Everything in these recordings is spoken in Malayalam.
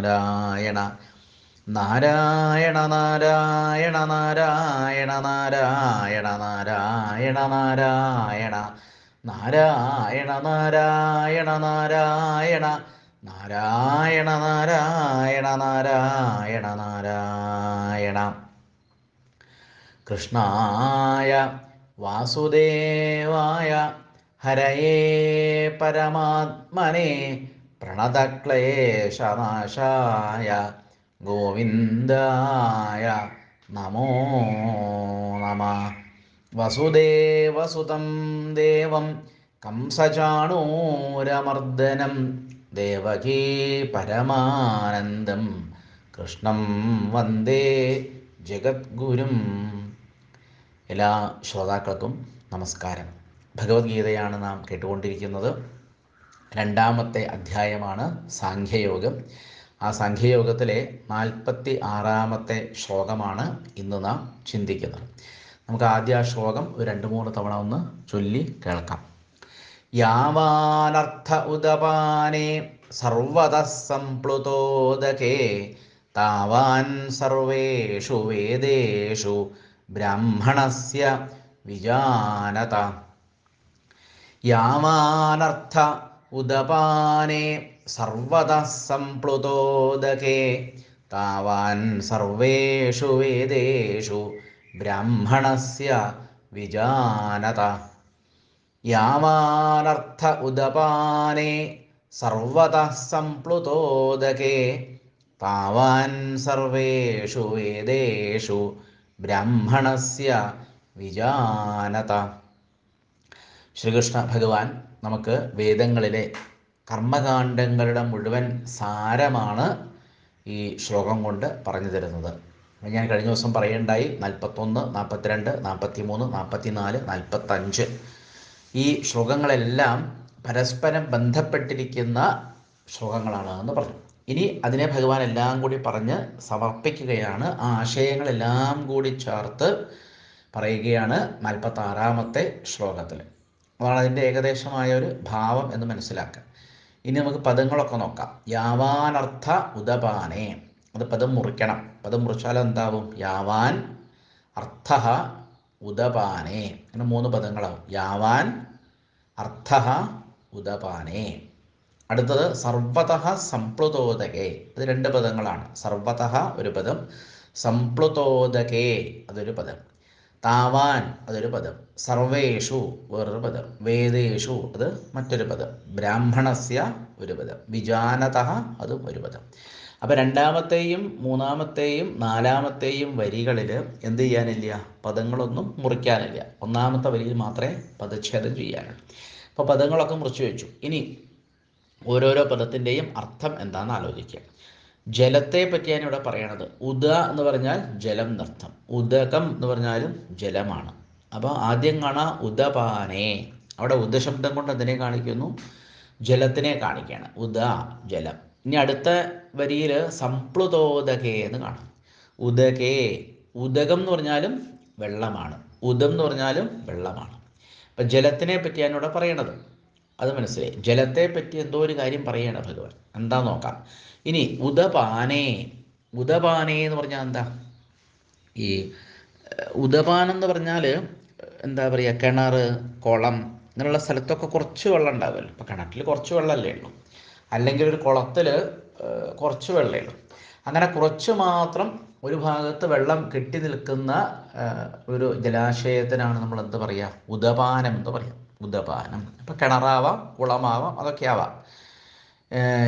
നാരായണ. നാരായണ നാരായണ നാരായണ നാരായണ നാരായണ നാരായണ. നാരായണ നാരായണ നാരായണ. നാരായണ നാരായണ നാരായണ നാരായണ. കൃഷ്ണായ വാസുദേവായ ഹരയേ പരമാത്മനെ പ്രണതക്ലേശനാശായ ഗോവിന്ദായ നമോ നമ. വസുദേവസുതം ദേവം കംസചാണൂരമർദ്ദനം ദേവകീ പരമാനന്ദം കൃഷ്ണം വന്ദേ ജഗദ്ഗുരും. എല്ലാ ശ്രോതാക്കൾക്കും നമസ്കാരം. ഭഗവത്ഗീതയാണ് നാം കേട്ടുകൊണ്ടിരിക്കുന്നത്. രണ്ടാമത്തെ അധ്യായമാണ് സാഖ്യയോഗം. ആ സാഖ്യയോഗത്തിലെ നാൽപ്പത്തി ആറാമത്തെ ശ്ലോകമാണ് ഇന്ന് നാം ചിന്തിക്കുന്നത്. നമുക്ക് ആദ്യ ആ ശ്ലോകം ഒരു രണ്ട് മൂന്ന് തവണ ഒന്ന് ചൊല്ലി കേൾക്കാം. യാവാനർത്ഥ ഉദപാനേ സർവത സംപ്ലുതോദകേ താവാൻ സർവേഷു വേദേഷു ബ്രാഹ്മണസ്യ വിജാനത. യാവാനർത്ഥ ഉദപാനെ സർവത സംപ്ലുതോദകേ. താവാൻ സർവേഷു വേദേഷു ബ്രാഹ്മണസ്യ വിജാനത. യാവാനർത്ഥ ഉദപാനെ സർവത സംപ്ലുതോദകേ. താവാൻ സർവേഷു വേദേഷു ബ്രാഹ്മണസ്യ വിജാനത. ശ്രീകൃഷ്ണ ഭഗവാൻ നമുക്ക് വേദങ്ങളിലെ കർമ്മകാണ്ഡങ്ങളുടെ മുഴുവൻ സാരമാണ് ഈ ശ്ലോകം കൊണ്ട് പറഞ്ഞു തരുന്നത്. ഞാൻ കഴിഞ്ഞ ദിവസം പറയേണ്ടായി നാൽപ്പത്തൊന്ന് നാൽപ്പത്തിരണ്ട് നാൽപ്പത്തി മൂന്ന് നാൽപ്പത്തി നാല് നാൽപ്പത്തഞ്ച്. ഈ ശ്ലോകങ്ങളെല്ലാം പരസ്പരം ബന്ധപ്പെട്ടിരിക്കുന്ന ശ്ലോകങ്ങളാണ് എന്ന് പറഞ്ഞു. ഇനി അതിനെ ഭഗവാൻ എല്ലാം കൂടി പറഞ്ഞ് സമർപ്പിക്കുകയാണ്. ആ ആശയങ്ങളെല്ലാം കൂടി ചേർത്ത് പറയുകയാണ് നാൽപ്പത്തി ആറാമത്തെ ശ്ലോകത്തിൽ. അതിന്റെ ഏകദേശമായ ഒരു ഭാവം എന്ന് മനസ്സിലാക്കുക. ഇനി നമുക്ക് പദങ്ങളൊക്കെ നോക്കാം. യാവാനർത്ഥ ഉദപാനേ. അത് പദം മുറിക്കണം. പദം മുറിച്ചാൽ എന്താവും? യാവാൻ അർത്ഥ ഉദപാനേ. അങ്ങനെ മൂന്ന് പദങ്ങളാവും. യാവാൻ അർത്ഥ ഉദപാനേ. അടുത്തത് സർവത സംപ്ലുതോദകേ. അത് രണ്ട് പദങ്ങളാണ്. സർവത ഒരു പദം സംപ്ലുതോദകേ അതൊരു പദം. താവാൻ അതൊരു പദം. സർവേഷു വേറൊരു പദം. വേദേഷു അത് മറ്റൊരു പദം. ബ്രാഹ്മണസ്യ ഒരു പദം. വിജാനത അതും ഒരു പദം. അപ്പം രണ്ടാമത്തെയും മൂന്നാമത്തെയും നാലാമത്തെയും വരികളിൽ എന്ത് ചെയ്യാനില്ല? പദങ്ങളൊന്നും മുറിക്കാനില്ല. ഒന്നാമത്തെ വരിയിൽ മാത്രമേ പദച്ഛേദം ചെയ്യാനുള്ളൂ. അപ്പോൾ പദങ്ങളൊക്കെ മുറിച്ചു വെച്ചു. ഇനി ഓരോരോ പദത്തിന്റെയും അർത്ഥം എന്താണെന്ന് ആലോചിക്കുക ജലത്തെ പറ്റിയാണ് ഇവിടെ പറയണത്. ഉദ എന്ന് പറഞ്ഞാൽ ജലം എന്നർത്ഥം. ഉദകം എന്ന് പറഞ്ഞാലും ജലമാണ്. അപ്പോൾ ആദ്യം കാണാം ഉദപാനേ. അവിടെ ഉദശബ്ദം കൊണ്ട് എന്തിനെ കാണിക്കുന്നു. ജലത്തിനെ കാണിക്കുകയാണ്. ഉദ ജലം. ഇനി അടുത്ത വരിയിൽ സംപ്ലുതോദകേ എന്ന് കാണാം. ഉദകേ. ഉദകം എന്ന് പറഞ്ഞാലും വെള്ളമാണ്. ഉദം എന്ന് പറഞ്ഞാലും വെള്ളമാണ്. അപ്പം ജലത്തിനെ പറ്റിയാണ് ഇവിടെ പറയണത്. അത് മനസ്സിലായി. ജലത്തെ പറ്റി എന്തോ ഒരു കാര്യം പറയണം ഭഗവാൻ. എന്താ നോക്കാം. ഇനി ഉദപാനേ ഉദപാനേ എന്ന് പറഞ്ഞാൽ എന്താ? ഈ ഉദപാനം എന്ന് പറഞ്ഞാൽ എന്താ പറയുക കിണർ കുളം ഇങ്ങനെയുള്ള സ്ഥലത്തൊക്കെ കുറച്ച് വെള്ളം ഉണ്ടാവുമല്ലോ. ഇപ്പം കിണറ്റിൽ കുറച്ച് വെള്ളമല്ലേ ഉള്ളൂ. അല്ലെങ്കിൽ ഒരു കുളത്തിൽ കുറച്ച് വെള്ളമേ ഉള്ളൂ. അങ്ങനെ കുറച്ച് മാത്രം ഒരു ഭാഗത്ത് വെള്ളം കെട്ടി നിൽക്കുന്ന ഒരു ജലാശയത്തിനാണ് നമ്മൾ എന്ത് പറയുക? ഉദപാനം എന്ന് പറയാം ഉദപാനം. ഇപ്പം കിണറാവാം കുളമാവാം അതൊക്കെ ആവാം.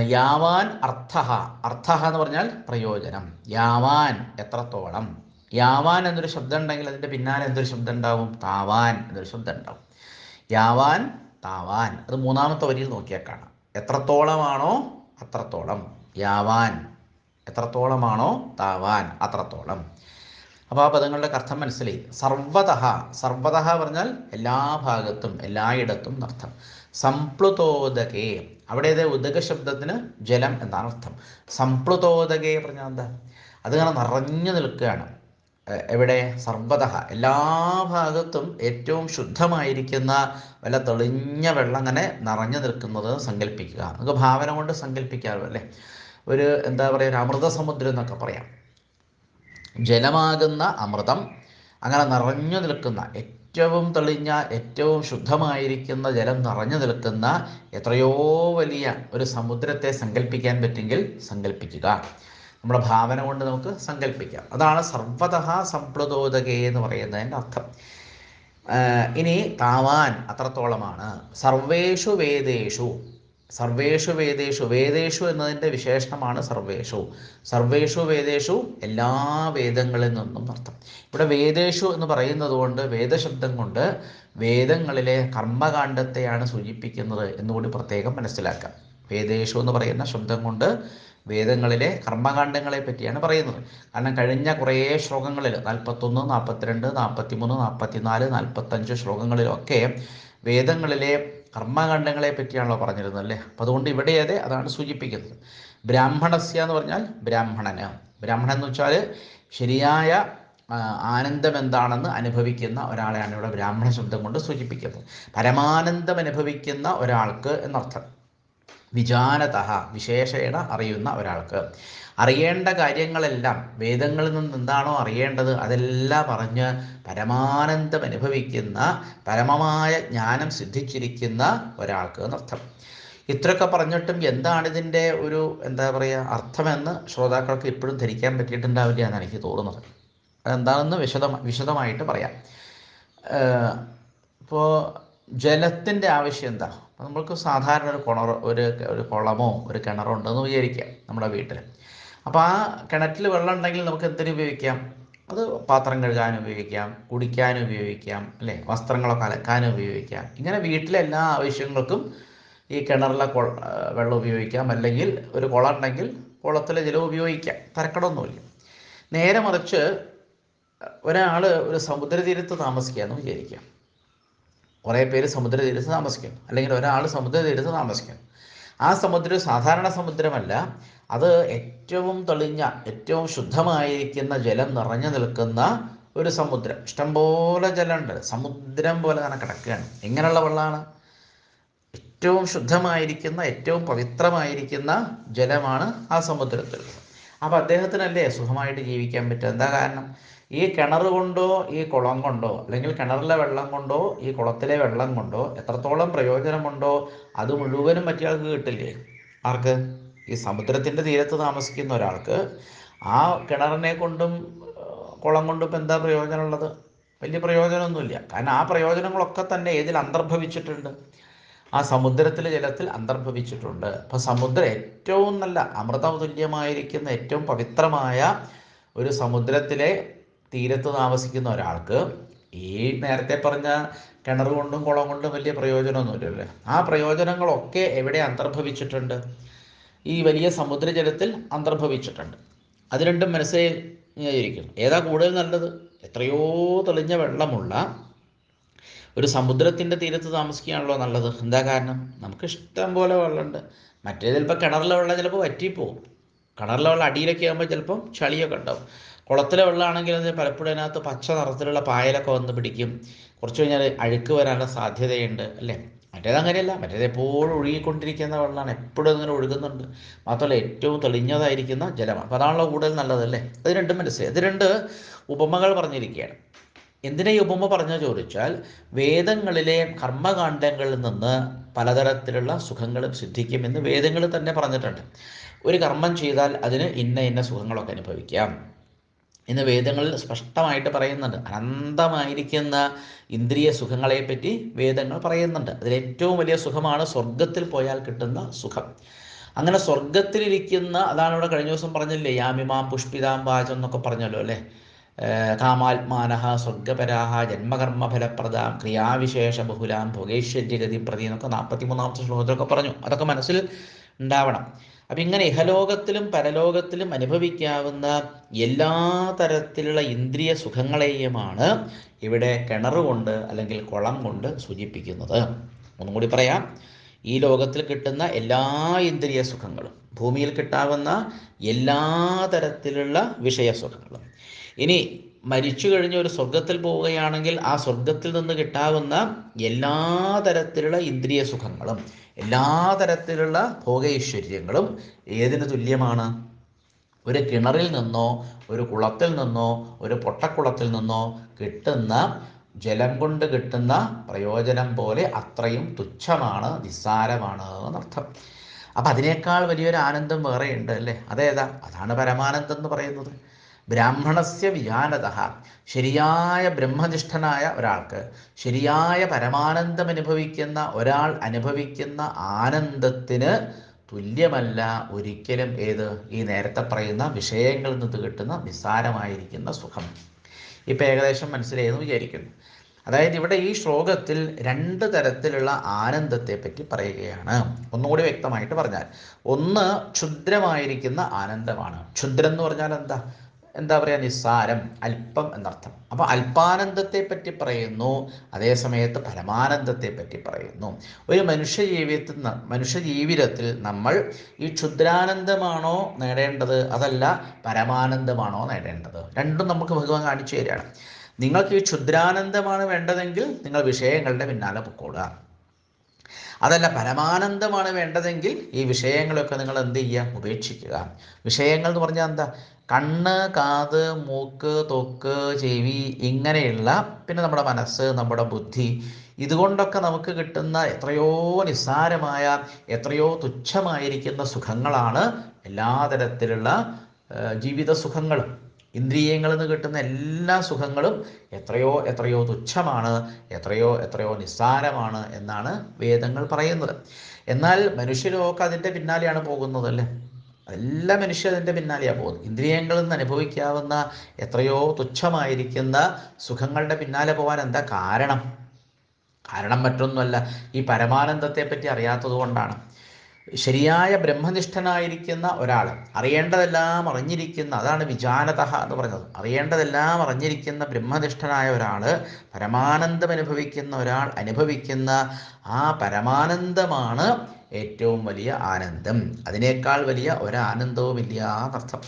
യാവാൻ അർത്ഥ അർത്ഥ എന്ന് പറഞ്ഞാൽ പ്രയോജനം. യാവാൻ എത്രത്തോളം? യാവാൻ എന്നൊരു ശബ്ദം ഉണ്ടെങ്കിൽ അതിന്റെ പിന്നാലെ എന്തൊരു ശബ്ദം ഉണ്ടാവും? താവാൻ എന്നൊരു ശബ്ദം ഉണ്ടാവും. യാവാൻ താവാൻ. അത് മൂന്നാമത്തെ വരിയിൽ നോക്കിയാൽ കാണാം. എത്രത്തോളമാണോ അത്രത്തോളം. യാവാൻ എത്രത്തോളമാണോ താവാൻ അത്രത്തോളം. അപ്പോൾ ആ പദങ്ങളുടെ അർത്ഥം മനസ്സിലായി. സർവതഹ. സർവതഹ പറഞ്ഞാൽ എല്ലാ ഭാഗത്തും എല്ലായിടത്തും അർത്ഥം സംപ്ലുതോദകേ. അവിടെ ഇത് ഉദക ശബ്ദത്തിന് ജലം എന്നാണ് അർത്ഥം. സംപ്ലുതോദകേ പറഞ്ഞാൽ എന്താ? അതിങ്ങനെ നിറഞ്ഞു നിൽക്കുകയാണ്. എവിടെ? സർവത എല്ലാ ഭാഗത്തും ഏറ്റവും ശുദ്ധമായിരിക്കുന്ന വല്ല തെളിഞ്ഞ വെള്ളം അങ്ങനെ നിറഞ്ഞു നിൽക്കുന്നത് സങ്കല്പിക്കുക. നമുക്ക് ഭാവന കൊണ്ട് സങ്കല്പിക്കാമല്ലോ അല്ലേ? ഒരു എന്താ പറയുക ഒരു അമൃത സമുദ്രം എന്നൊക്കെ പറയാം. ജലമാകുന്ന അമൃതം അങ്ങനെ നിറഞ്ഞു നിൽക്കുന്ന ഏറ്റവും തെളിഞ്ഞ ഏറ്റവും ശുദ്ധമായിരിക്കുന്ന ജലം നിറഞ്ഞു നിൽക്കുന്ന എത്രയോ വലിയ ഒരു സമുദ്രത്തെ സങ്കല്പിക്കാൻ പറ്റുമെങ്കിൽ സങ്കല്പിക്കുക നമ്മുടെ ഭാവന കൊണ്ട് നമുക്ക് സങ്കല്പിക്കാം അതാണ് സർവതഃ സംപ്ലുതോദകേ എന്ന് പറയുന്നതിന്റെ അർത്ഥം. ഇനി താവാൻ അത്രത്തോളമാണ്. സർവേഷു വേദേഷു സർവേഷു വേദേഷു വേദേഷു എന്നതിന്റെ വിശേഷണമാണ് സർവേഷു. സർവേഷു വേദേഷു എല്ലാ വേദങ്ങളിൽ നിന്നും അർത്ഥം ഇവിടെ വേദേഷു എന്ന് പറയുന്നത് കൊണ്ട് വേദശബ്ദം കൊണ്ട് വേദങ്ങളിലെ കർമ്മകാണ്ഡത്തെയാണ് സൂചിപ്പിക്കുന്നത് എന്നുകൂടി പ്രത്യേകം മനസ്സിലാക്കാം. വേദേഷു എന്ന് പറയുന്ന ശബ്ദം കൊണ്ട് വേദങ്ങളിലെ കർമ്മകാണ്ഡങ്ങളെ പറ്റിയാണ് പറയുന്നത്. കാരണം കഴിഞ്ഞ കുറേ ശ്ലോകങ്ങളിൽ നാൽപ്പത്തൊന്ന് നാൽപ്പത്തിരണ്ട് നാൽപ്പത്തിമൂന്ന് നാൽപ്പത്തിനാല് നാൽപ്പത്തഞ്ച് ശ്ലോകങ്ങളിലൊക്കെ വേദങ്ങളിലെ കർമ്മകാണ്ഡങ്ങളെ പറ്റിയാണല്ലോ പറഞ്ഞിരുന്നത് അല്ലേ അപ്പം അതുകൊണ്ട് ഇവിടെ അതെ അതാണ് സൂചിപ്പിക്കുന്നത്. ബ്രാഹ്മണസ്യ എന്ന് പറഞ്ഞാൽ ബ്രാഹ്മണന്. ബ്രാഹ്മണൻ എന്ന് വെച്ചാൽ ശരിയായ ആനന്ദം എന്താണെന്ന് അനുഭവിക്കുന്ന ഒരാളെയാണ് ഇവിടെ ബ്രാഹ്മണ ശബ്ദം കൊണ്ട് സൂചിപ്പിക്കുന്നത്. പരമാനന്ദം അനുഭവിക്കുന്ന ഒരാൾക്ക് എന്നർത്ഥം. വിജാനത വിശേഷേണ അറിയുന്ന ഒരാൾക്ക്. അറിയേണ്ട കാര്യങ്ങളെല്ലാം വേദങ്ങളിൽ നിന്ന് എന്താണോ അറിയേണ്ടത് അതെല്ലാം അറിഞ്ഞ് പരമാനന്ദം അനുഭവിക്കുന്ന പരമമായ ജ്ഞാനം സിദ്ധിച്ചിരിക്കുന്ന ഒരാൾക്ക് എന്നർത്ഥം. ഇത്രയൊക്കെ പറഞ്ഞിട്ടും എന്താണ് ഇതിന്റെ ഒരു എന്താ പറയുക അർത്ഥമെന്ന് ശ്രോതാക്കൾക്ക് ഇപ്പോഴും ധരിക്കാൻ പറ്റിയിട്ടുണ്ടാവില്ല എന്നാണ് എനിക്ക് തോന്നുന്നത്. അതെന്താണെന്ന് വിശദ വിശദമായിട്ട് പറയാം. ഇപ്പോൾ ജലത്തിന്റെ ആവശ്യം എന്താ? നമ്മൾക്ക് സാധാരണ ഒരു കുണർ ഒരു ഒരു കുളമോ ഒരു കിണറോ ഉണ്ടെന്ന് വിചാരിക്കാം നമ്മുടെ വീട്ടിൽ. അപ്പോൾ ആ കിണറ്റിൽ വെള്ളം ഉണ്ടെങ്കിൽ നമുക്ക് എന്തിനു ഉപയോഗിക്കാം? അത് പാത്രം കഴുകാൻ ഉപയോഗിക്കാം കുടിക്കാൻ ഉപയോഗിക്കാം അല്ലേ? വസ്ത്രങ്ങളൊക്കെ അലക്കാൻ ഉപയോഗിക്കാം. ഇങ്ങനെ വീട്ടിലെ എല്ലാ ആവശ്യങ്ങൾക്കും ഈ കിണറിലെ വെള്ളം ഉപയോഗിക്കാം. അല്ലെങ്കിൽ ഒരു കുളം ഉണ്ടെങ്കിൽ കുളത്തിലെ ജലം ഉപയോഗിക്കാം. തരക്കടമൊന്നുമില്ല നേരെ മറിച്ച് ഒരാൾ ഒരു സമുദ്രതീരത്ത് താമസിക്കുകയെന്ന് വിചാരിക്കാം കുറേ പേര് സമുദ്രതീരത്ത് താമസിക്കും അല്ലെങ്കിൽ ഒരാൾ സമുദ്രതീരത്ത് താമസിക്കും ആ സമുദ്രം സാധാരണ സമുദ്രമല്ല. അത് ഏറ്റവും തെളിഞ്ഞ ഏറ്റവും ശുദ്ധമായിരിക്കുന്ന ജലം നിറഞ്ഞു നിൽക്കുന്ന ഒരു സമുദ്രം. ഇഷ്ടംപോലെ ജലമുണ്ട്. സമുദ്രം പോലെ തന്നെ കിടക്കുകയാണ്. എങ്ങനെയുള്ള വെള്ളമാണ്. ഏറ്റവും ശുദ്ധമായിരിക്കുന്ന ഏറ്റവും പവിത്രമായിരിക്കുന്ന ജലമാണ് ആ സമുദ്രത്തിൽ. അപ്പോൾ അദ്ദേഹത്തിനല്ലേ സുഖമായിട്ട് ജീവിക്കാൻ പറ്റുക? എന്താ കാരണം? ഈ കിണർ കൊണ്ടോ ഈ കുളം കൊണ്ടോ അല്ലെങ്കിൽ കിണറിലെ വെള്ളം കൊണ്ടോ ഈ കുളത്തിലെ വെള്ളം കൊണ്ടോ എത്രത്തോളം പ്രയോജനമുണ്ടോ അത് മുഴുവനും മറ്റേയാൾക്ക് കിട്ടില്ലേ? ആർക്ക്? ഈ സമുദ്രത്തിന്റെ തീരത്ത് താമസിക്കുന്ന ഒരാൾക്ക്. ആ കിണറിനെ കൊണ്ടും കുളം കൊണ്ടും ഇപ്പം എന്താ പ്രയോജനമുള്ളത്? വലിയ പ്രയോജനമൊന്നുമില്ല. കാരണം ആ പ്രയോജനങ്ങളൊക്കെ തന്നെ ഇതിൽ അന്തർഭവിച്ചിട്ടുണ്ട്? ആ സമുദ്രത്തിലെ ജലത്തിൽ അന്തർഭവിച്ചിട്ടുണ്ട്. അപ്പോൾ സമുദ്രം ഏറ്റവും നല്ല അമൃതതുല്യമായിരിക്കുന്ന ഏറ്റവും പവിത്രമായ ഒരു സമുദ്രത്തിലെ തീരത്ത് താമസിക്കുന്ന ഒരാൾക്ക് ഈ നേരത്തെ പറഞ്ഞ കിണർ കൊണ്ടും കുളം കൊണ്ടും വലിയ പ്രയോജനമൊന്നുമില്ലല്ലേ ആ പ്രയോജനങ്ങളൊക്കെ എവിടെ അന്തർഭവിച്ചിട്ടുണ്ട്? ഈ വലിയ സമുദ്രജലത്തിൽ അന്തർഭവിച്ചിട്ടുണ്ട്. അത് രണ്ടും മനസ്സിലായിരിക്കുന്നു ഏതാ കൂടുതൽ നല്ലത്? എത്രയോ തെളിഞ്ഞ വെള്ളമുള്ള ഒരു സമുദ്രത്തിന്റെ തീരത്ത് താമസിക്കുകയാണല്ലോ നല്ലത്. എന്താ കാരണം? നമുക്ക് ഇഷ്ടം പോലെ വെള്ളമുണ്ട്. മറ്റേ ചിലപ്പോൾ കിണറിലെ വെള്ളം ചിലപ്പോൾ വറ്റിപ്പോവും. കിണറിലെ വെള്ളം അടിയിലൊക്കെ ആകുമ്പോൾ ചിലപ്പം ചളിയൊക്കെ ഉണ്ടാവും. കുളത്തിലെ വെള്ളമാണെങ്കിൽ അത് പലപ്പോഴും അതിനകത്ത് പച്ച നിറത്തിലുള്ള പായലൊക്കെ വന്ന് പിടിക്കും. കുറച്ച് കഴിഞ്ഞാൽ അഴുക്ക് വരാനുള്ള സാധ്യതയുണ്ട് അല്ലേ? മറ്റേത് അങ്ങനെയല്ല. മറ്റേത് എപ്പോഴും ഒഴുകിക്കൊണ്ടിരിക്കുന്ന വെള്ളമാണ്. എപ്പോഴും അങ്ങനെ ഒഴുകുന്നുണ്ട്. മാത്രമല്ല ഏറ്റവും തെളിഞ്ഞതായിരിക്കുന്ന ജലമാണ്. അപ്പോൾ അതാണല്ലോ കൂടുതൽ നല്ലതല്ലേ അത് രണ്ടും മനസ്സിലായി. ഇത് രണ്ട് ഉപമകൾ പറഞ്ഞിരിക്കുകയാണ്. എന്തിനാ ഈ ഉപമ പറഞ്ഞു ചോദിച്ചാൽ വേദങ്ങളിലെ കർമ്മകാണ്ഡങ്ങളിൽ നിന്ന് പലതരത്തിലുള്ള സുഖങ്ങളും സിദ്ധിക്കുമെന്ന് വേദങ്ങൾ തന്നെ പറഞ്ഞിട്ടുണ്ട്. ഒരു കർമ്മം ചെയ്താൽ അതിന് ഇന്ന ഇന്ന സുഖങ്ങളൊക്കെ അനുഭവിക്കാം. എന്ന് വേദങ്ങളിൽ സ്പഷ്ടമായിട്ട് പറയുന്നുണ്ട്. അനന്തമായിരിക്കുന്ന ഇന്ദ്രിയ സുഖങ്ങളെപ്പറ്റി വേദങ്ങൾ പറയുന്നുണ്ട്. അതിലേറ്റവും വലിയ സുഖമാണ് സ്വർഗത്തിൽ പോയാൽ കിട്ടുന്ന സുഖം. അങ്ങനെ സ്വർഗത്തിലിരിക്കുന്ന അതാണ് ഇവിടെ കഴിഞ്ഞ ദിവസം പറഞ്ഞില്ലേ യാമിമാം പുഷ്പിതാം വാചം എന്നൊക്കെ പറഞ്ഞല്ലോ അല്ലേ? കാമാത്മാനഹ സ്വർഗപരാഹ ജന്മകർമ്മ ഫലപ്രദാം ക്രിയാവിശേഷ ബഹുലാം ഭോഗേശ്വര്യഗതി പ്രതി എന്നൊക്കെ നാൽപ്പത്തി മൂന്നാമത്തെ ശ്ലോകത്തിലൊക്കെ പറഞ്ഞു. അതൊക്കെ മനസ്സിൽ ഉണ്ടാവണം. അപ്പം ഇങ്ങനെ ഇഹലോകത്തിലും പരലോകത്തിലും അനുഭവിക്കാവുന്ന എല്ലാ തരത്തിലുള്ള ഇന്ദ്രിയ സുഖങ്ങളെയുമാണ് ഇവിടെ കിണർ കൊണ്ട് അല്ലെങ്കിൽ കുളം കൊണ്ട് സൂചിപ്പിക്കുന്നത്. ഒന്നും കൂടി പറയാം. ഈ ലോകത്തിൽ കിട്ടുന്ന എല്ലാ ഇന്ദ്രിയ സുഖങ്ങളും ഭൂമിയിൽ കിട്ടാവുന്ന എല്ലാ തരത്തിലുള്ള വിഷയസുഖങ്ങളും ഇനി മരിച്ചു കഴിഞ്ഞ് ഒരു സ്വർഗത്തിൽ പോവുകയാണെങ്കിൽ ആ സ്വർഗത്തിൽ നിന്ന് കിട്ടാവുന്ന എല്ലാ തരത്തിലുള്ള ഇന്ദ്രിയ സുഖങ്ങളും എല്ലാ തരത്തിലുള്ള ഭോഗൈശ്വര്യങ്ങളും ഏതിന് തുല്യമാണ്? ഒരു കിണറിൽ നിന്നോ ഒരു കുളത്തിൽ നിന്നോ ഒരു പൊട്ടക്കുളത്തിൽ നിന്നോ കിട്ടുന്ന ജലം കൊണ്ട് കിട്ടുന്ന പ്രയോജനം പോലെ അത്രയും തുച്ഛമാണ് നിസ്സാരമാണ് എന്നർത്ഥം. അപ്പം അതിനേക്കാൾ വലിയൊരു ആനന്ദം വേറെയുണ്ട് അല്ലേ? അതേതാ? അതാണ് പരമാനന്ദം എന്ന് പറയുന്നത്. ബ്രാഹ്മണസ്യ വിജാനത. ശരിയായ ബ്രഹ്മനിഷ്ഠനായ ഒരാൾക്ക് ശരിയായ പരമാനന്ദം അനുഭവിക്കുന്ന ഒരാൾ അനുഭവിക്കുന്ന ആനന്ദത്തിന് തുല്യമല്ല ഒരിക്കലും ഏത്? ഈ നേരത്തെ പറയുന്ന വിഷയങ്ങളിൽ നിന്ന് കിട്ടുന്ന നിസ്സാരമായിരിക്കുന്ന സുഖം. ഇപ്പം ഏകദേശം മനസ്സിലായെന്ന് വിചാരിക്കുന്നു. അതായത് ഇവിടെ ഈ ശ്ലോകത്തിൽ രണ്ട് തരത്തിലുള്ള ആനന്ദത്തെ പറ്റി പറയുകയാണ്. ഒന്നുകൂടി വ്യക്തമായിട്ട് പറഞ്ഞാൽ ഒന്ന് ക്ഷുദ്രമായിരിക്കുന്ന ആനന്ദമാണ്. ക്ഷുദ്രം എന്ന് പറഞ്ഞാൽ എന്താ? എന്താ പറയുക നിസ്സാരം അല്പം എന്നർത്ഥം. അപ്പോൾ അല്പാനന്ദത്തെ പറ്റി പറയുന്നു അതേ സമയത്ത് പരമാനന്ദത്തെ പറ്റി പറയുന്നു. ഒരു മനുഷ്യ ജീവിതത്തിൽ മനുഷ്യ ജീവിതത്തിൽ നമ്മൾ ഈ ക്ഷുദ്രാനന്ദമാണോ നേടേണ്ടത് അതല്ല പരമാനന്ദമാണോ നേടേണ്ടത്? രണ്ടും നമുക്ക് ഭഗവാൻ കാണിച്ചു തരികയാണ്. നിങ്ങൾക്ക് ഈ ക്ഷുദ്രാനന്ദമാണ് വേണ്ടതെങ്കിൽ നിങ്ങൾ വിഷയങ്ങളുടെ പിന്നാലെ പൊക്കോളുക. അതല്ല പരമാനന്ദമാണ് വേണ്ടതെങ്കിൽ ഈ വിഷയങ്ങളൊക്കെ നിങ്ങൾ എന്ത് ചെയ്യുക? ഉപേക്ഷിക്കുക. വിഷയങ്ങൾ എന്ന് പറഞ്ഞാൽ എന്താ? കണ്ണ് കാത് മൂക്ക് തൊക്ക് ചെവി ഇങ്ങനെയുള്ള പിന്നെ നമ്മുടെ മനസ്സ് നമ്മുടെ ബുദ്ധി ഇതുകൊണ്ടൊക്കെ നമുക്ക് കിട്ടുന്ന എത്രയോ നിസ്സാരമായ എത്രയോ തുച്ഛമായിരിക്കുന്ന സുഖങ്ങളാണ് എല്ലാ തരത്തിലുള്ള ജീവിത സുഖങ്ങളും ഇന്ദ്രിയങ്ങളിൽ നിന്ന് കിട്ടുന്ന എല്ലാ സുഖങ്ങളും എത്രയോ എത്രയോ തുച്ഛമാണ് എത്രയോ എത്രയോ നിസ്സാരമാണ് എന്നാണ് വേദങ്ങൾ പറയുന്നത്. എന്നാൽ മനുഷ്യരൊക്കെ അതിന്റെ പിന്നാലെയാണ് പോകുന്നത് അല്ലേ? എല്ലാ മനുഷ്യർ അതിന്റെ പിന്നാലെയാണ് പോകുന്നത്. ഇന്ദ്രിയങ്ങളിൽ നിന്ന് അനുഭവിക്കാവുന്ന എത്രയോ തുച്ഛമായിരിക്കുന്ന സുഖങ്ങളുടെ പിന്നാലെ പോകാൻ എന്താ കാരണം? കാരണം മറ്റൊന്നുമല്ല ഈ പരമാനന്ദത്തെപ്പറ്റി അറിയാത്തത് കൊണ്ടാണ്. ശരിയായ ബ്രഹ്മനിഷ്ഠനായിരിക്കുന്ന ഒരാൾ അറിയേണ്ടതെല്ലാം അറിഞ്ഞിരിക്കുന്ന അതാണ് വിജാനത എന്ന് പറഞ്ഞത് അറിയേണ്ടതെല്ലാം അറിഞ്ഞിരിക്കുന്ന ബ്രഹ്മനിഷ്ഠനായ ഒരാൾ പരമാനന്ദം അനുഭവിക്കുന്ന ഒരാൾ അനുഭവിക്കുന്ന ആ പരമാനന്ദമാണ് ഏറ്റവും വലിയ ആനന്ദം. അതിനേക്കാൾ വലിയ ഒരാനന്ദവുമില്ല എന്നർത്ഥം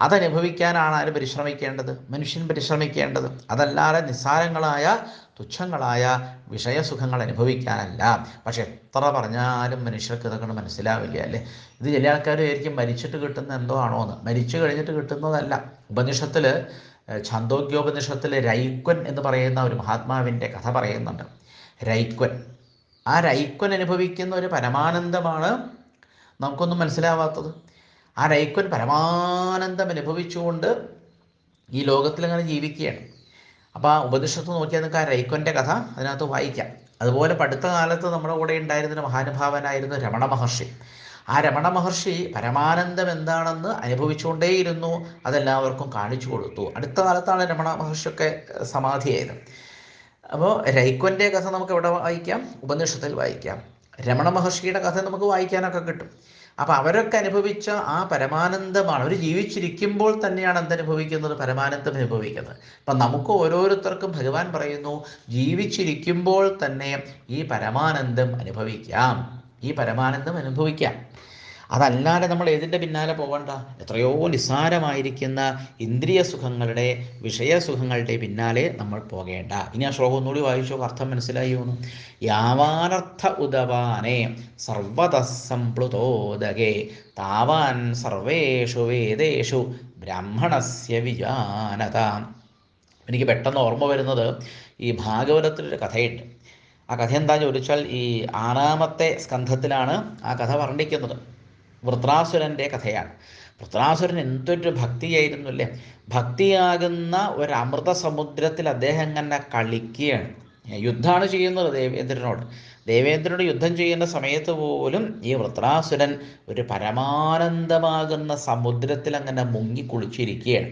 അതനുഭവിക്കാനാണ് ആര് പരിശ്രമിക്കേണ്ടത്? മനുഷ്യൻ പരിശ്രമിക്കേണ്ടത്. അതല്ലാതെ നിസ്സാരങ്ങളായ തുച്ഛങ്ങളായ വിഷയസുഖങ്ങൾ അനുഭവിക്കാനല്ല. പക്ഷെ എത്ര പറഞ്ഞാലും മനുഷ്യർക്ക് ഇതൊക്കെ മനസ്സിലാവില്ല അല്ലേ? ഇത് ചില ആൾക്കാർ ആയിരിക്കും മരിച്ചിട്ട് കിട്ടുന്ന എന്തോ ആണോ എന്ന് മരിച്ചു കഴിഞ്ഞിട്ട് കിട്ടുന്നതല്ല. ഉപനിഷത്തിൽ ഛന്തോഗ്യോപനിഷത്തിൽ രൈക്വൻ എന്ന് പറയുന്ന ഒരു മഹാത്മാവിന്റെ കഥ പറയുന്നുണ്ട്. രൈക്വൻ. ആ രൈക്വൻ അനുഭവിക്കുന്ന ഒരു പരമാനന്ദമാണ് നമുക്കൊന്നും മനസ്സിലാവാത്തത്. ആ രൈക്വൻ പരമാനന്ദം അനുഭവിച്ചുകൊണ്ട് ഈ ലോകത്തിൽ അങ്ങനെ ജീവിക്കുകയാണ്. അപ്പോൾ ആ ഉപനിഷത്ത് നോക്കിയാൽ നിങ്ങൾക്ക് ആ രൈക്വന്റെ കഥ അതിനകത്ത് വായിക്കാം. അതുപോലെ പഠിത്ത കാലത്ത് നമ്മുടെ കൂടെ ഉണ്ടായിരുന്ന മഹാനുഭാവനായിരുന്നു രമണ മഹർഷി. ആ രമണ മഹർഷി പരമാനന്ദം എന്താണെന്ന് അനുഭവിച്ചുകൊണ്ടേയിരുന്നു. അതെല്ലാവർക്കും കാണിച്ചു കൊടുത്തു. അടുത്ത കാലത്താണ് രമണ മഹർഷിയൊക്കെ സമാധിയായത്. അപ്പോൾ രൈക്കോന്റെ കഥ നമുക്ക് എവിടെ വായിക്കാം? ഉപനിഷത്തിൽ വായിക്കാം. രമണ മഹർഷിയുടെ കഥ നമുക്ക് വായിക്കാനൊക്കെ കിട്ടും. അപ്പൊ അവരൊക്കെ അനുഭവിച്ച ആ പരമാനന്ദമാണ്. അവർ ജീവിച്ചിരിക്കുമ്പോൾ തന്നെയാണ് എന്തനുഭവിക്കുന്നത്? പരമാനന്ദം അനുഭവിക്കുന്നത്. അപ്പൊ നമുക്ക് ഓരോരുത്തർക്കും ഭഗവാൻ പറയുന്നു ജീവിച്ചിരിക്കുമ്പോൾ തന്നെ ഈ പരമാനന്ദം അനുഭവിക്കാം. ഈ പരമാനന്ദം അനുഭവിക്കാം. അതല്ലാതെ നമ്മൾ ഏതിന്റെ പിന്നാലെ പോകണ്ട? എത്രയോ നിസ്സാരമായിരിക്കുന്ന ഇന്ദ്രിയ സുഖങ്ങളുടെ വിഷയസുഖങ്ങളുടെ പിന്നാലെ നമ്മൾ പോകേണ്ട. ഇനി ആ ശ്ലോകം ഒന്നുകൂടി വായിച്ചു അർത്ഥം മനസ്സിലായി യാവാനർത്ഥ ഉദവാനെ സർവത സംപ്ലുതോദകേ താവാൻ സർവേഷു വേദേഷു ബ്രാഹ്മണസ്യ വിജാനത. എനിക്ക് പെട്ടെന്ന് ഓർമ്മ വരുന്നത് ഈ ഭാഗവതത്തിലൊരു കഥയുണ്ട്. ആ കഥ എന്താ ചോദിച്ചാൽ ഈ ആറാമത്തെ സ്കന്ധത്തിലാണ് ആ കഥ വർണിക്കുന്നത്. വൃത്രാസുരന്റെ കഥയാണ്. വൃത്രാസുരൻ എന്തൊരു ഭക്തിയായിരുന്നു അല്ലേ? ഭക്തിയാകുന്ന ഒരു അമൃത സമുദ്രത്തിൽ അദ്ദേഹം തന്നെ കളിക്കുകയാണ്. യുദ്ധമാണ് ചെയ്യുന്നത് ദേവേന്ദ്രനോട് ദേവേന്ദ്രനോട് യുദ്ധം ചെയ്യുന്ന സമയത്ത് പോലും ഈ വൃത്രാസുരൻ ഒരു പരമാനന്ദമാകുന്ന സമുദ്രത്തിൽ അങ്ങനെ മുങ്ങി കുളിച്ചിരിക്കുകയാണ്.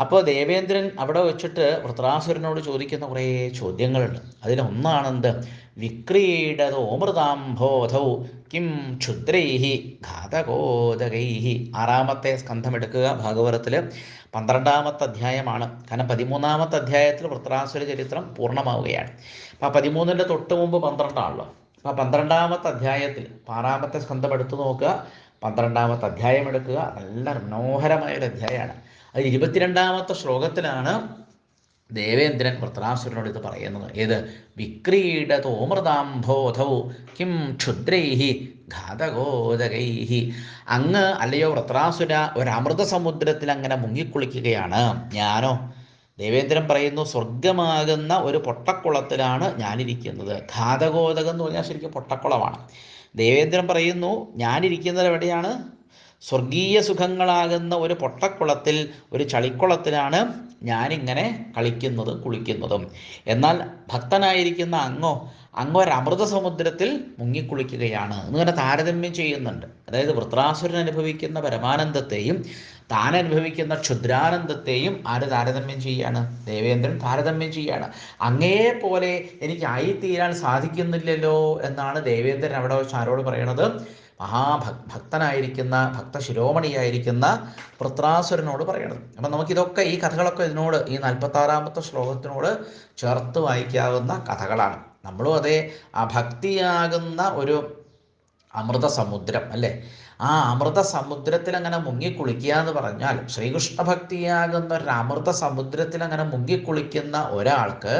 അപ്പോൾ ദേവേന്ദ്രൻ അവിടെ വെച്ചിട്ട് വൃത്രാസുരനോട് ചോദിക്കുന്ന കുറേ ചോദ്യങ്ങളുണ്ട്. അതിലൊന്നാണെന്ത്? വിക്രീഡതോമൃതാംബോധൗ കിം ക്ഷുദ്രൈഹി ഘാതകോദകൈഹി. ആറാമത്തെ സ്കന്ധം എടുക്കുക ഭാഗവതത്തിൽ പന്ത്രണ്ടാമത്തെ അധ്യായമാണ്. കാരണം പതിമൂന്നാമത്തെ അധ്യായത്തിൽ വൃത്രാസുര ചരിത്രം പൂർണമാവുകയാണ്. അപ്പോൾ ആ പതിമൂന്നിന്റെ തൊട്ട് മുമ്പ് പന്ത്രണ്ടാണല്ലോ. അപ്പോൾ പന്ത്രണ്ടാമത്തെ അധ്യായത്തിൽ ആറാമത്തെ സ്കന്ധം എടുത്തു നോക്കുക. പന്ത്രണ്ടാമത്തെ അധ്യായം എടുക്കുക. നല്ല മനോഹരമായ ഒരു അധ്യായമാണ്. അത് ഇരുപത്തിരണ്ടാമത്തെ ശ്ലോകത്തിലാണ് ദേവേന്ദ്രൻ വൃത്രാസുരനോട് ഇത് പറയുന്നത്. ഏത്? വിക്രീഡ തോമൃതാംബോധൗ കിം ക്ഷുദ്രൈഹി ഘാതകോദകൈഹി. അങ്ങ് അല്ലയോ വൃത്രാസുര ഒരമൃത സമുദ്രത്തിൽ അങ്ങനെ മുങ്ങിക്കുളിക്കുകയാണ്. ഞാനോ? ദേവേന്ദ്രൻ പറയുന്നു സ്വർഗമാകുന്ന ഒരു പൊട്ടക്കുളത്തിലാണ് ഞാനിരിക്കുന്നത്. ഘാതകോദകം എന്ന് പറഞ്ഞാൽ ശരിക്കും പൊട്ടക്കുളമാണ്. ദേവേന്ദ്രൻ പറയുന്നു ഞാനിരിക്കുന്നത് എവിടെയാണ്? സ്വർഗീയ സുഖങ്ങളാകുന്ന ഒരു പൊട്ടക്കുളത്തിൽ ഒരു ചളിക്കുളത്തിലാണ് ഞാനിങ്ങനെ കളിക്കുന്നതും കുളിക്കുന്നതും. എന്നാൽ ഭക്തനായിരിക്കുന്ന അങ്ങോ അങ്ങ് ഒരു അമൃത സമുദ്രത്തിൽ മുങ്ങിക്കുളിക്കുകയാണ്. എന്ന് തന്നെ താരതമ്യം ചെയ്യുന്നുണ്ട്. അതായത് വൃത്രാസുരൻ അനുഭവിക്കുന്ന പരമാനന്ദത്തെയും താൻ അനുഭവിക്കുന്ന ക്ഷുദ്രാനന്ദത്തെയും ആര് താരതമ്യം ചെയ്യാണ്? ദേവേന്ദ്രൻ താരതമ്യം ചെയ്യാണ്. അങ്ങേ പോലെ എനിക്ക് ആയിത്തീരാൻ സാധിക്കുന്നില്ലല്ലോ എന്നാണ് ദേവേന്ദ്രൻ അവിടെ ആരോട് പറയണത്? മഹാഭക് ഭക്തനായിരിക്കുന്ന ഭക്ത ഭക്തശിരോമണിയായിരിക്കുന്ന വൃത്രാസുരനോട് പറയണത് അപ്പം നമുക്കിതൊക്കെ ഈ കഥകളൊക്കെ ഇതിനോട് ഈ നാൽപ്പത്താറാമത്തെ ശ്ലോകത്തിനോട് ചേർത്ത് വായിക്കാവുന്ന കഥകളാണ്. നമ്മളും അതേ ആ ഭക്തിയാകുന്ന ഒരു അമൃത സമുദ്രം അല്ലേ? ആ അമൃത സമുദ്രത്തിൽ അങ്ങനെ മുങ്ങിക്കുളിക്കുക എന്ന് പറഞ്ഞാൽ ശ്രീകൃഷ്ണ ഭക്തിയാകുന്ന ഒരു അമൃത സമുദ്രത്തിൽ അങ്ങനെ മുങ്ങിക്കുളിക്കുന്ന ഒരാൾക്ക്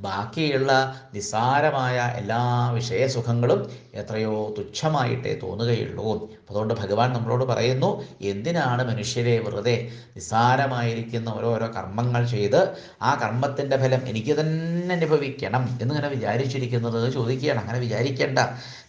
ബാക്കിയുള്ള നിസ്സാരമായ എല്ലാ വിഷയസുഖങ്ങളും എത്രയോ തുച്ഛമായിട്ടേ തോന്നുകയുള്ളൂ. അതുകൊണ്ട് ഭഗവാൻ നമ്മളോട് പറയുന്നു എന്തിനാണ് മനുഷ്യരെ വെറുതെ നിസ്സാരമായിരിക്കുന്ന ഓരോരോ കർമ്മങ്ങൾ ചെയ്ത് ആ കർമ്മത്തിന്റെ ഫലം എനിക്ക് തന്നെ അനുഭവിക്കണം എന്നിങ്ങനെ വിചാരിച്ചിരിക്കുന്നത്? ചോദിക്കുകയാണ്. അങ്ങനെ വിചാരിക്കേണ്ട.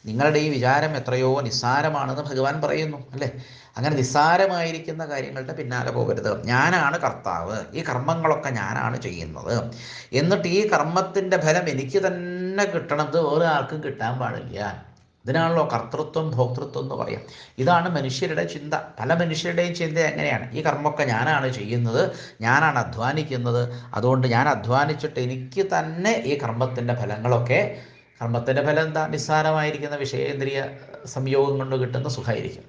നിങ്ങളുടെ ഈ വിചാരം എത്രയോ നിസ്സാരമാണെന്ന് ഭഗവാൻ പറയുന്നു അല്ലേ? അങ്ങനെ നിസ്സാരമായിരിക്കുന്ന കാര്യങ്ങളുടെ പിന്നാലെ പോകരുത്. ഞാനാണ് കർത്താവ്. ഈ കർമ്മങ്ങളൊക്കെ ഞാനാണ് ചെയ്യുന്നത്. എന്നിട്ട് ഈ കർമ്മത്തിന്റെ ഫലം എനിക്ക് തന്നെ കിട്ടണത് വേറെ ആർക്കും കിട്ടാൻ പാടില്ല. ഇതിനാണല്ലോ കർത്തൃത്വം ഭോക്തൃത്വം എന്ന് പറയാം. ഇതാണ് മനുഷ്യരുടെ ചിന്ത. പല മനുഷ്യരുടെയും ചിന്ത എങ്ങനെയാണ്? ഈ കർമ്മമൊക്കെ ഞാനാണ് ചെയ്യുന്നത്. ഞാനാണ് അധ്വാനിക്കുന്നത്. അതുകൊണ്ട് ഞാൻ അധ്വാനിച്ചിട്ട് എനിക്ക് തന്നെ ഈ കർമ്മത്തിന്റെ ഫലങ്ങളൊക്കെ കർമ്മത്തിന്റെ ഫലം എന്താ? നിസ്സാരമായിരിക്കുന്ന വിഷയേന്ദ്രിയ സംയോഗം കൊണ്ട് കിട്ടുന്ന സുഖമായിരിക്കും.